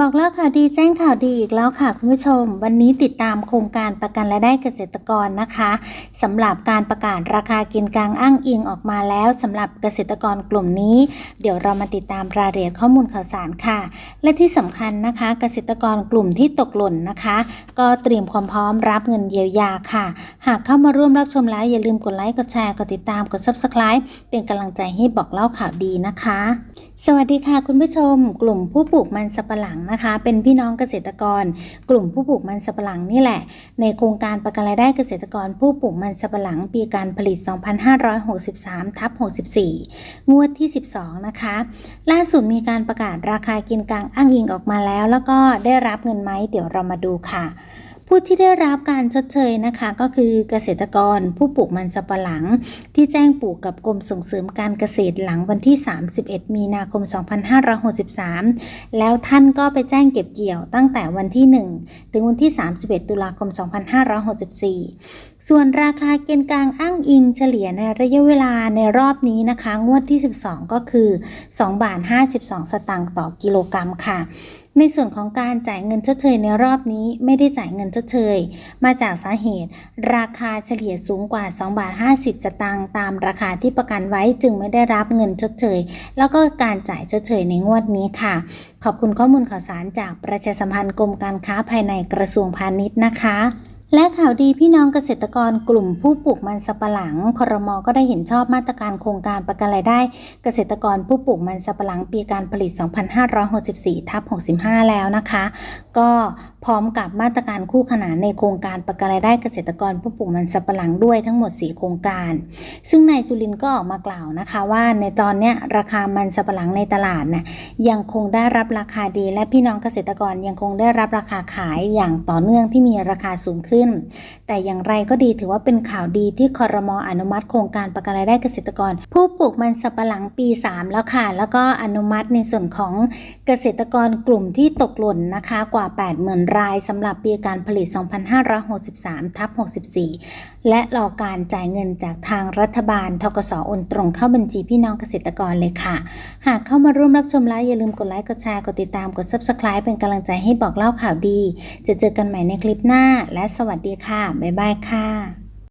บอกเล่าข่าวดีแจ้งข่าวดีอีกแล้วค่ะคุณผู้ชม วันนี้ติดตามโครงการประกันรายได้เกษตรกรนะคะสำหรับการประกาศราคากินกลางอ้างอิงออกมาแล้วสำหรับเกษตรกรกลุ่มนี้ เดี๋ยวเรามาติดตามรายละเอียดข้อมูลข่าวสารค่ะ และที่สำคัญนะคะ เกษตรกรกลุ่มที่ตกหล่นนะคะ ก็เตรียมความพร้อมรับเงินเยียวยาค่ะ หากเข้ามาร่วมรับชมแล้วอย่าลืมกดไลค์กดแชร์กดติดตามกด subscribe เป็นกำลังใจให้บอกเล่าข่าวดีนะคะสวัสดีค่ะคุณผู้ชม กลุ่มผู้ปลูกมันสำปะหลังนะคะ เป็นพี่น้องเกษตรกร กลุ่มผู้ปลูกมันสำปะหลังนี่แหละ ในโครงการประกันรายได้เกษตรกร ผู้ปลูกมันสำปะหลัง ปีการผลิต 2563ทับ64 งวดที่ 12 นะคะ ล่าสุดมีการประกาศราคากินกลางอ้างอิงออกมาแล้ว แล้วก็ได้รับเงินไหมเดี๋ยวเรามาดูค่ะ ผู้ที่ได้รับการชดเชยนะคะก็คือเกษตรกรผู้ปลูกมันสำปะหลัง ที่แจ้งปลูกกับกรมส่งเสริมการเกษตรหลังวันที่ 31 มีนาคม 2563 แล้วท่านก็ไปแจ้งเก็บเกี่ยวตั้งแต่วันที่ 1 ถึงวันที่ 31 ตุลาคม 2564 ส่วนราคาเกณฑ์กลางอ้างอิงเฉลี่ยในระยะเวลาในรอบนี้นะคะ งวดที่ 12 ก็คือ2บาท52 สตางค์ต่อกิโลกรัมค่ะ ในส่วนของการจ่ายเงินชดเชยในรอบนี้ไม่ได้จ่ายเงินชดเชย มาจากสาเหตุ ราคาเฉลี่ยสูงกว่า2บาท50 สตางค์ตามราคาที่ประกันไว้จึงไม่ได้รับเงินชดเชย แล้วก็การจ่ายชดเชยในงวดนี้ค่ะ ขอบคุณข้อมูลข่าวสารจากประชาสัมพันธ์กรมการค้าภายในกระทรวงพาณิชย์นะคะ และข่าวดีพี่น้องเกษตรกรกลุ่มผู้ปลูกมันสำปะหลังครมก็ได้เห็นชอบมาตรการโครงการประกันรายได้ เกษตรกรผู้ปลูกมันสำปะหลังปีการผลิต 2564ทับ65 แล้วนะคะ ก็พร้อมกับมาตรการคู่ขนานในโครงการประกันรายได้เกษตรกรผู้ปลูกมันสำปะหลังด้วยทั้งหมด 4 โครงการ ซึ่งนายจุลินก็ออกมากล่าวนะคะ ว่าในตอนนี้ราคามันสำปะหลังในตลาดน่ะยังคงได้รับราคาดี และพี่น้องเกษตรกรยังคงได้รับราคาขายอย่างต่อเนื่องที่มีราคาสูงขึ้นแต่อย่างไรก็ดีถือว่าเป็นข่าวดีที่คอรมออนุมัติโครงการประกันรายได้เกษตรกร ผู้ปลูกมันสำปะหลังปี 3 แล้วค่ะ แล้วก็อนุมัติในส่วนของเกษตรกรกลุ่มที่ตกหล่นนะคะกว่า 80,000 รายสำหรับปีการผลิต 2563ทับ64 และรอการจ่ายเงินจากทางรัฐบาลทกสอนตรงเข้าบัญชีพี่น้องเกษตรกรเลยค่ะ หากเข้ามาร่วมรับชมแล้วอย่าลืมกดไลค์กดแชร์กดติดตามกด subscribe เป็นกำลังใจให้บอกเล่าข่าวดี จะเจอกันใหม่ในคลิปหน้าและสวัสดีค่ะ บ๊ายบายค่ะ